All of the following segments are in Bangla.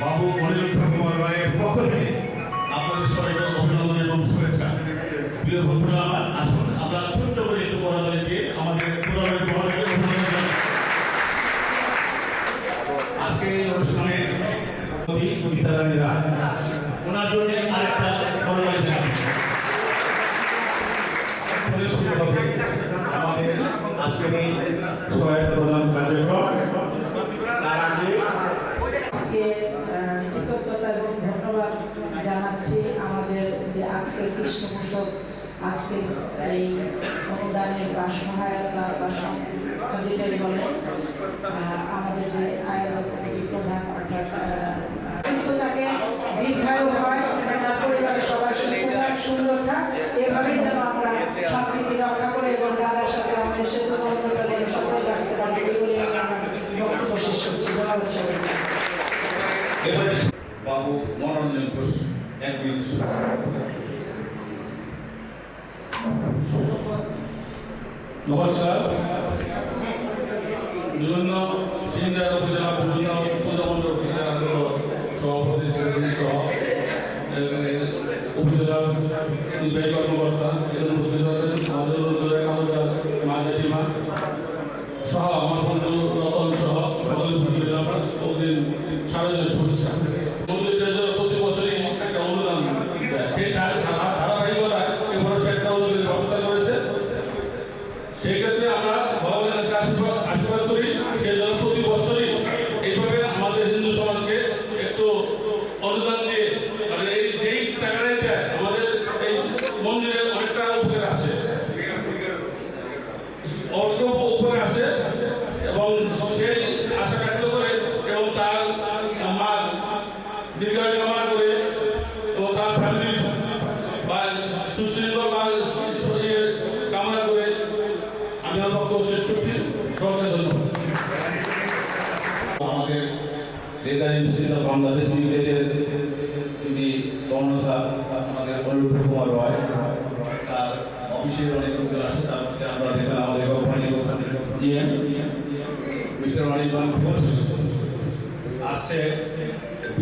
বাবু অনিরুদ্ধ কুমার রায়ের পক্ষ থেকে আপনাদের সবাইকে অভিনন্দন এবং শুভেচ্ছা। প্রিয় বন্ধুরা আমার আসুন, আমরা ছোট্ট করে একটু পরাজয় দিয়ে আমাদের পরাজয়কে অভিনন্দন আজকে এই অনুষ্ঠানে আমাদের আজকের এই সহায়তা প্রদান কার্যক্রম তার আগে আজকে আহ, কৃতজ্ঞতা এবং ধন্যবাদ জানাচ্ছি আমাদের আজকের পৃষ্ঠপোষক আজকে এই অনুদানের বা সহায়তা বা যেটাই বলেন আমাদের যে আয়োজক প্রধান অর্থাৎ এভাবেই রক্ষা করে বাবু মনোরঞ্জন ঘোষ নমস্কার বিভিন্ন সিনিয়র উপজেলা বিভিন্ন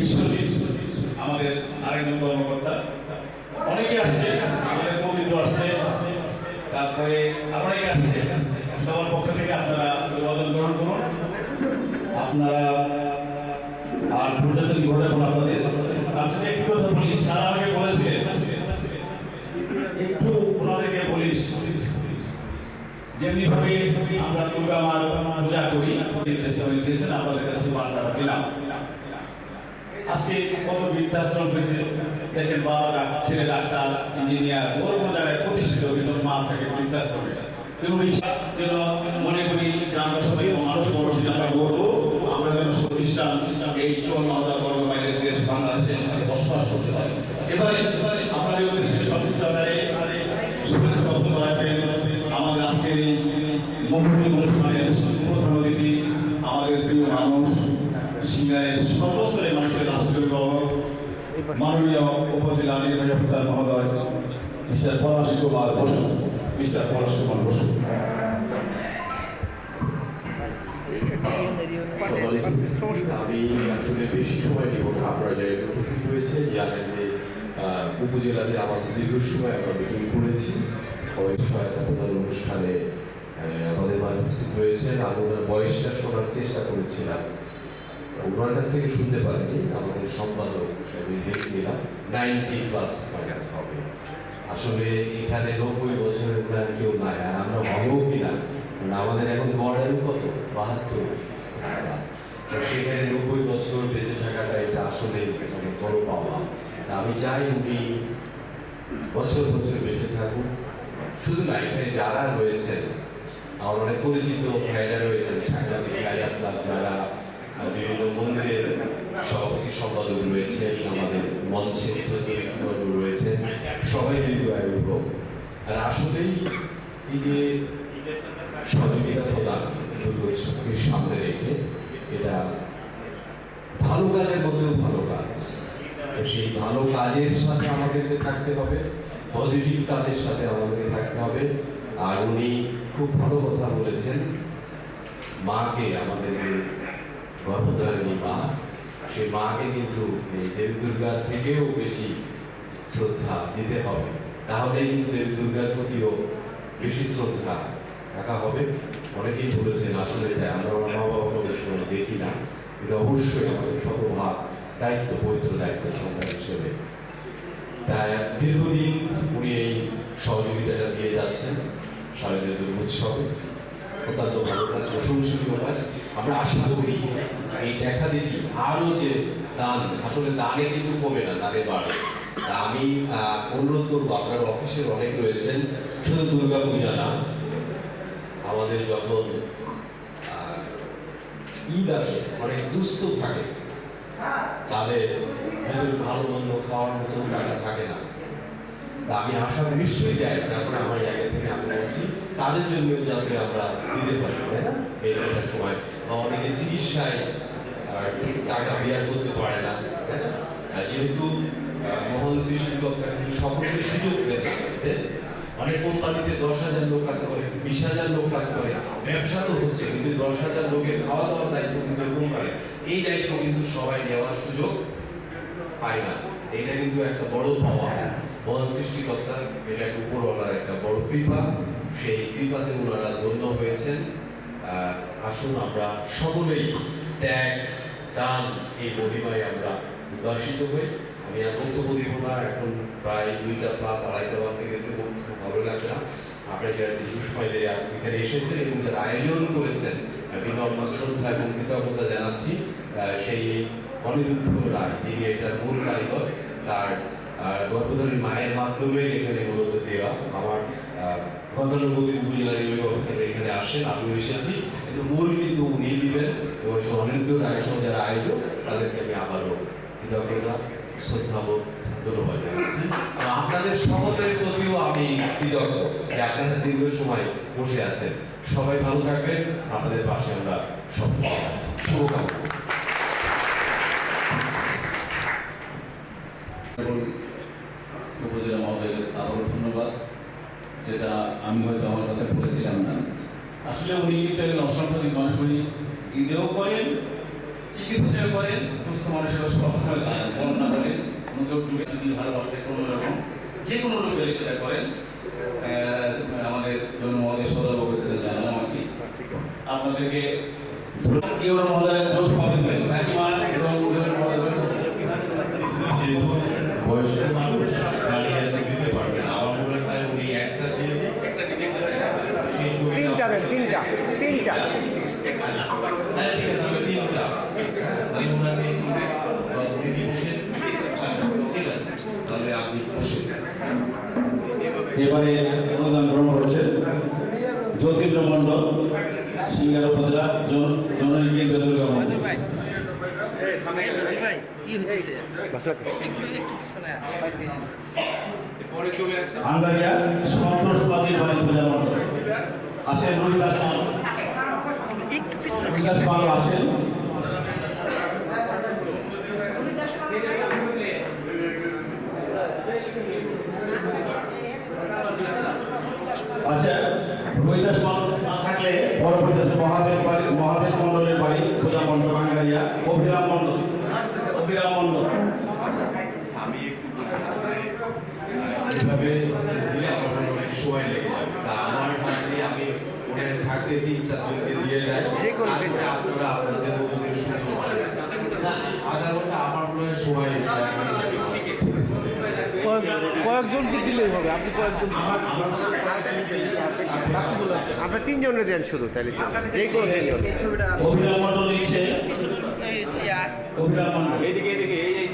Krishna কত বৃদ্ধাশ্রম হয়েছে, দেখেন বাবারা, ছেলে ডাক্তার, ইঞ্জিনিয়ার, বড় বড় জায়গায় প্রতিষ্ঠিত কিন্তু মা থাকে বৃদ্ধাশ্রমে। মনে করি আমরা সবাই মানুষ মানুষ আমরা বলব, আমরা যেন এই চুয়ান্ন হাজার দেশ বাংলাদেশে বসবাস করতে পারি। এবারে আপনাদের উদ্দেশ্যে সবকিছু আদায়ে শুভেচ্ছা বক্তব্য রাখবেন আমাদের আজকের এই মহরী অনুষ্ঠানের প্রধান অতিথি আমাদের প্রিয় মানুষ সিঙ্গারের সর্বস্তরের মানুষের রাষ্ট্রীয় গৌরব মাননীয় উপজেলা নির্বাহী অফিসার মহোদয়, মিস্টার পলাশ কুমার বসু, মিস্টার পলাশ কুমার বসু। আমি বেশি সময় উপস্থিত উপজেলাতে দীর্ঘ সময় আমরা করেছি। অনুষ্ঠানে আমাদের বয়সটা শোনার চেষ্টা করেছিলাম। ওনার কাছ থেকে শুনতে পারিনি আমাদের সম্পাদক আমি হেল্প নিলাম, নাইনটি প্লাস মাইনাস হবে। আসলে এখানে নব্বই বছরের প্রায় কেউ নাই, আর আমরা হবও কিনা? কারণ আমাদের এখন গড়াই কত? বাহাত্তর সেখানে নব্বই বছর বেঁচে থাকাটা এটা আসলে অনেক বড় পাওয়া। আমি চাই উনি বছর বছর বেঁচে থাকুন শুধু না, এখানে যারা রয়েছেন, আমার অনেক পরিচিত ভাইরা রয়েছেন, সাংবাদিক ভাই যারা বিভিন্ন মন্দিরের সভাপতি সম্পাদক রয়েছেন আমাদের মঞ্চে ব্যক্তিবর্গ রয়েছেন সবাই দীর্ঘ আয়ু আর আসলেই এই যে সহযোগিতা প্রদান দুর্গোৎসবকে সামনে রেখে এটা ভালো কাজের মধ্যেও ভালো কাজ। সেই ভালো কাজের সাথে আমাদেরকে থাকতে হবে, পজিটিভ কাজের সাথে আমাদেরকে থাকতে হবে। আর উনি খুব ভালো কথা বলেছেন, মাকে আমাদের গর্ভধারিণী মা সেই মাকে কিন্তু এই দেবী থেকেও বেশি শ্রদ্ধা দিতে হবে তাহলে কিন্তু দেবী প্রতিও বেশি শ্রদ্ধা রাখা হবে। অনেকেই বলেছেন আসলে তাই আমরা মা বাবাকে অনেক দেখি না কিন্তু অবশ্যই আমাদের শতভাগ দায়িত্ব পবিত্র দায়িত্ব সন্তান হিসেবে। তাই দীর্ঘদিন উনি এই সহযোগিতাটা দিয়ে যাচ্ছেন। শারদীয় দুর্গোৎসবে অত্যন্ত ভালো কাজ প্রশংসনীয় কাজ আমরা আশা করি এই দেখা দেখি আরও যে দান, আসলে দানে কিন্তু কমে না, দানে বাড়ে। আমি অনুরোধ করব, আপনার অফিসের অনেক রয়েছেন, শুধু দুর্গা পূজা না, আমাদের যখন ঈদ আসে, অনেক দুস্থ থাকে, তাদের ভালো মন্দ খাওয়ার মতো টাকা থাকে না। আমি আশা নিশ্চয়ই যাই এখন আমার জায়গা থেকে আমি বলছি তাদের জন্য যাতে আমরা দিতে পারি তাই না? এই সময়। বা অনেকে চিকিৎসায় ঠিক টাকা বিয়ার করতে পারে না তাই না? যেহেতু মহান সৃষ্টিকর্তা কিন্তু সকলকে সুযোগ দেন। অনেক কোম্পানিতে দশ হাজার লোক কাজ করে বিশ হাজার লোক কাজ করে ব্যবসা তো হচ্ছে কিন্তু দশ হাজার লোকের খাওয়া দাওয়ার দায়িত্ব কিন্তু করে। এই দায়িত্ব কিন্তু সবাই নেওয়ার সুযোগ পায় না। এটা কিন্তু একটা বড় পাওয়া। মহান সৃষ্টিকর্তা এটা একটা উপরওয়ালার একটা বড় কৃপা। সেই কৃপাতে ওনারা ধন্য হয়েছেন। আসুন আমরা সকলেই ত্যাগ, দান এই মহিমায় আমরা উদ্ভাসিত হই। আমি আর বক্তব্য দিব না, এখন প্রায় দুইটা প্লাস আড়াইটা বাজতে গেছে খুব ভালো লাগছে না। আপনারা যারা দীর্ঘ সময় এখানে এসেছেন এবং যারা আয়োজন করেছেন বিনম্র শ্রদ্ধা এবং কৃতজ্ঞতা জানাচ্ছি সেই অনিরুদ্ধ রায়, যিনি এটার মূল কারিগর, তার গর্ভধারী মায়ের মাধ্যমে এখানে মূলত দেওয়া। আমার গতানুগতিক উপজেলা রেলওয়ে অফিসার এখানে আসেন আমিও এসেছি কিন্তু মূল কিন্তু উনি দিবেন এবং সেই রায় সহ যারা আয়োজক, তাদেরকে আমি আবারও কৃতজ্ঞতা, শ্রদ্ধাবোধ, ধন্যবাদ জানাচ্ছি। আপনাদের সকলের প্রতিও আমি কৃতজ্ঞ যে আপনারা দীর্ঘ সময় বসে আছেন। সবাই ভালো থাকবেন, আপনাদের পাশে আমরা শুভকামনা। উপজেলা মহোদয় আবারও ধন্যবাদ। যেটা আমি হয়তো আমার কথা বলেছিলাম না। আসলে উনি কিন্তু অসাম্প্রদায়িক মানুষ উনি ঈদেও করেন, চিকিৎসাও করেন সুস্থ মানুষের সবসময় দান বর্ণনা করেন। কেউ ডুবে যদি ভালোবাসে কোনো রকম, যে কোনো লোকের সেটা করেন। আমাদের জন্য আপনাদেরকে ইউরো মহোদয় রোজ পাবেন কাকিমা এবং ইউরো মহোদয় যেহেতু বয়স্ক মানুষ দাঁড়িয়ে আছে দিতে পারবে না আমার মনে হয় উনি একটা দিয়ে দিন, একটা দিলে সেই ছবিটা- তিনটা দেন তিনটা তিনটা হ্যাঁ, ঠিক আছে, তাহলে তিনটা। আমি ওনাকে দিলে, বা উনি বসেন। আচ্ছা, ঠিক আছে, তাহলে আপনি বসেন। এবারে অনুদান গ্রহণ করছেন জ্যোতির্য মণ্ডল, সিঙ্গার উপজেলা জন- জননী কেন্দ্র দুর্গা মন্দির। আঙ্গারিয়া সন্তোষবাদী বাড়ি পূজা মণ্ডল। আসেন রবিদাস পাল রবিদাস পাল আসেন আচ্ছা রবিদাস পাল না থাকলে পরবর্তী মহাদেব বাড়ি মহাদেব মণ্ডলের বাড়ি পূজা মণ্ডপ আঙ্গারিয়া অভিরাম মণ্ডল অভিরাম মণ্ডল আমি একটু বলি, আসলে, আহ, এভাবে দিলে আমার মনে হয় অনেক সময় লেগে যাবে। তা আমার হাত দিয়ে আমি ওখানে থাকতে তিন চারজনকে দিয়ে দেয়। যে কোনো দিন। তারপরে আপনারা আপনাদের মতো করে শুনতে পারেন। না, আধা ঘণ্টা আমার মনে হয় সময় লাগে। কয়েকজনকে দিলেই হবে। আপনি কয়েকজন বাকিগুলো আপনি তিনজনে দেন শুধু তাহলে যে কোনো তিনজন। এইদিকে এইদিকে এই এই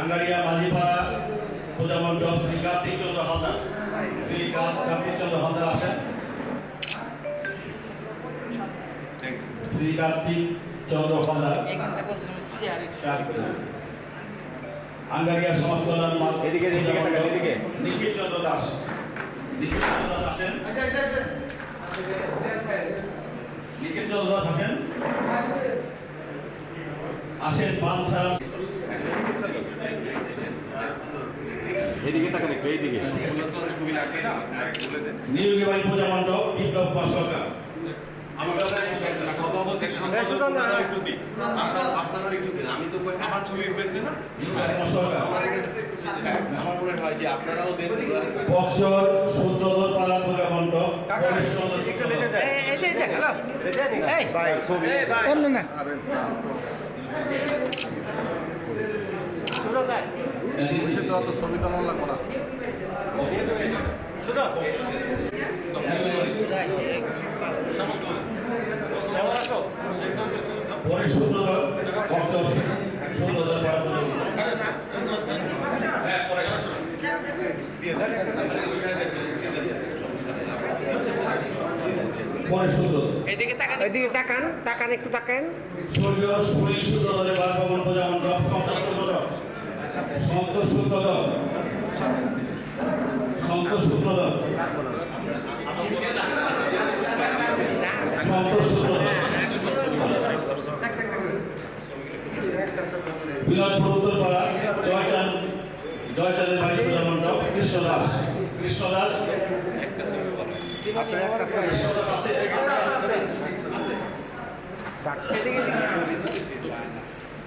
আঙ্গারিয়া মাঝিপাড়া পূজা মণ্ডপ শ্রী কার্তিক চন্দ্র হালদার। শ্রী কার্তিক চন্দ্র হালদার আসেন। শ্রী কার্তিক চন্দ্র হালদার সমাজ কল্যাণ এদিকে। নিখিল চন্দ্র দাস নিখিল চন্দ্র দাস। আসেন। নিখিল চন্দ্র দাস আসেন। আসেন পান ছাড়া। এদিকে তাকান একটু এইদিকে। নিয়োগী বাড়ি পূজা মণ্ডপ বিপ্লব কুমার সরকার। আমি তো আমার ছবি হয়েছে না? আমার মনে হয় যে আপনারাও দেন বক্সর ভাই ছবি। পরে সূত্রধর এদিকে তাকান তাকান একটু তাকান স্বর্গীয় সুনীল বাসভবন পূজা মণ্ডপ সন্তোষ সূত্রধর সন্তোষ সূত্রধর সন্তোষ সূত্রধর সন্তোষ সূত্রধর বিনোদপুর উত্তরপাড়া জয়চাঁদ জয়চাঁদের বাড়ি পূজা মণ্ডপ কৃষ্ণ দাস কৃষ্ণ দাস কৃষ্ণ দাস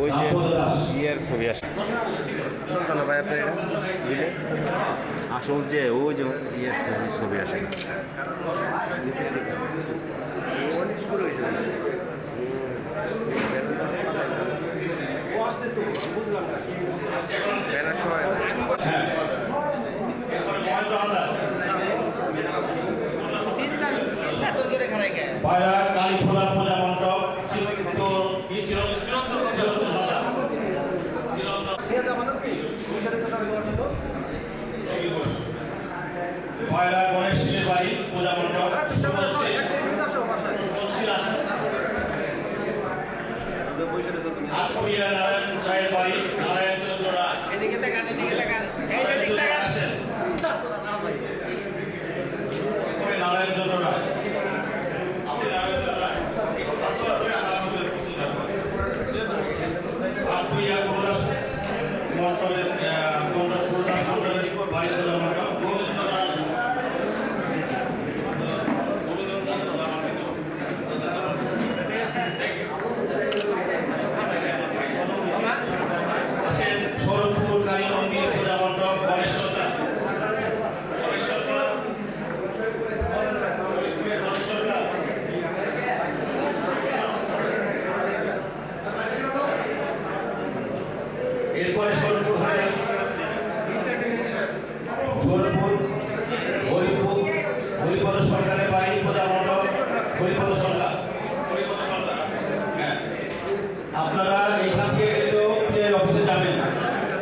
ওই যে ইয়ের ছবি আসে। সন্তান ভাই আপনি আসল যে ওই যে ইয়ের ছবি ছবি আসে। হ্যাঁ। এরপরে মহেন্দ্র হালদার পায়রা কালীফোলা পূজা মণ্ডপ তো কি ছিল চিরন্তন হালদার রবি ঘোষ। পায়রা গণেশ সিংহের বাড়ি পূজা মণ্ডপ সুমন সিং সুমন সিং আসেন। আটকড়িয়া নারায়ণ রায়ের বাড়ি নারায়ণ চন্দ্র রায় নারায়ণ চন্দ্র রায় আসেন। ওই নারায়ণ চন্দ্র রায় আছে নারায়ণ চন্দ্র রায় একটু থাকতে হবে, আর আমাদের প্রস্তুত থাকতে হবে। আটকড়িয়া গুরুদাস মণ্ডপের আহ, মণ্ডপ গুরুদাস মণ্ডপের বাড়ি পূজা মণ্ডপ গোবিন্দ রায় আছেন শরৎপুর কালী মন্দির পূজা মণ্ডপ গণেশ সরকার গণেশ সরকার শরীরপুরের গণেশ সরকার এরপরে শরৎপুর হরিদাস শরৎপুর হরিপুর হরিপদ সরকারের বাড়ি পূজা মণ্ডপ হরিপদ সরকার হরিপদ সরকার হ্যাঁ আপনারা এখান থেকে কিন্তু যে অফিসে যাবেন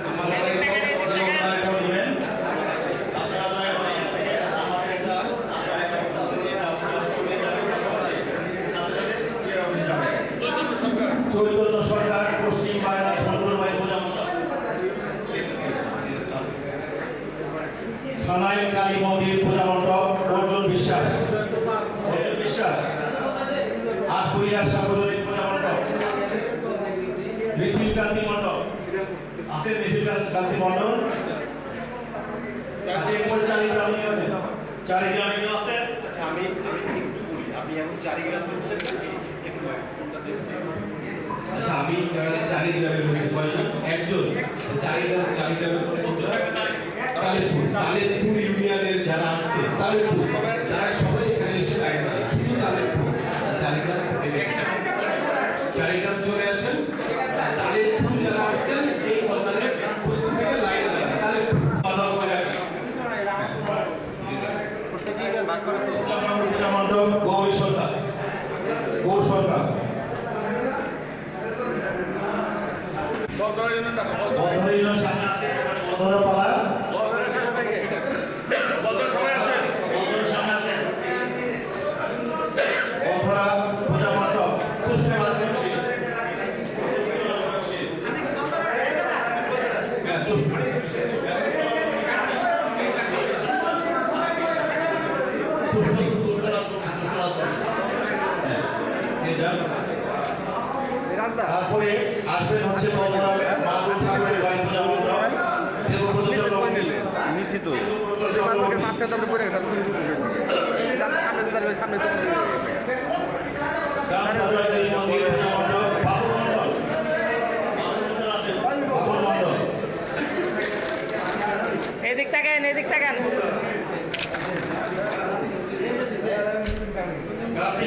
আপনারা দিবেন আপনারা দয়া করে এখান থেকে আমাদের একটা আপনার একটা তাদের নিয়ে যাওয়া করে যাবেন পাশাপাশি তাদের সাথে যে অফিসে যাবেন চৈতন্য সরকার পশ্চিম বাংলা সরকার বাড়ি পূজা মণ্ডপ সানাই কালী মন্দির পূজা মণ্ডপ অর্জুন বিশ্বাস অর্জুন বিশ্বাস আটকুড়িয়া সার্বজনীন পূজা মণ্ডপ মিথিল কান্তি মণ্ডপ আছে মিথিল কান্তি মণ্ডপ আছে এরপরে চারিগ্রাম ইউনিয়নে চারিগ্রাম ইউনিয়ন আছে আচ্ছা আমি আমি একটু বলি আপনি এখন চারি গ্লাস বলছেন একটু কোনটা দেখছেন আচ্ছা আমি চারি গ্রামের মধ্যে কয়জন একজন চারি গ্রাম চারি গ্রামের তালেপুর ইউনিয়নের যারা আসছে তালেপুর সামনে তো এদিক তাকান এদিক তাকান। গাতি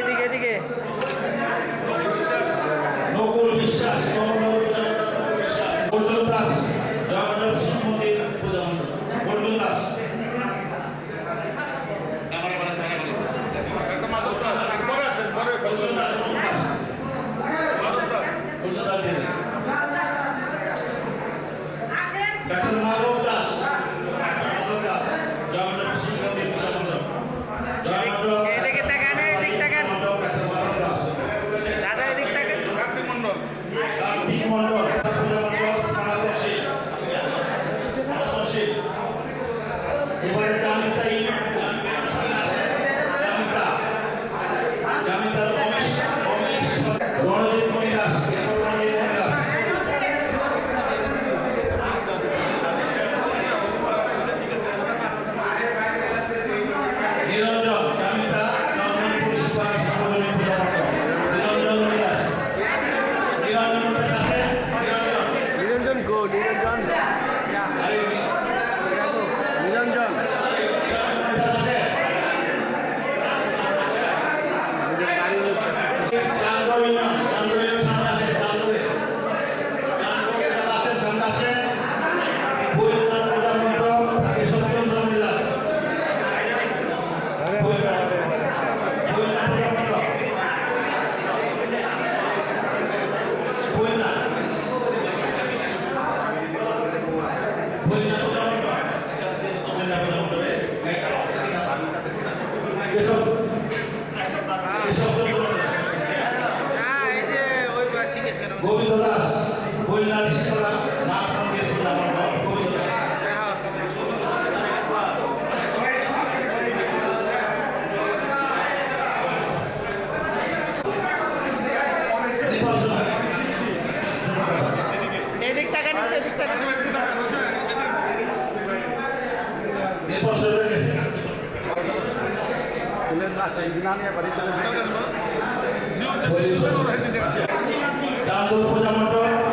এদিকে এদিকে। নকুল বিশ্বাস কমল বিশ্বাস gracias. চাঁদুর পূজা মণ্ডপ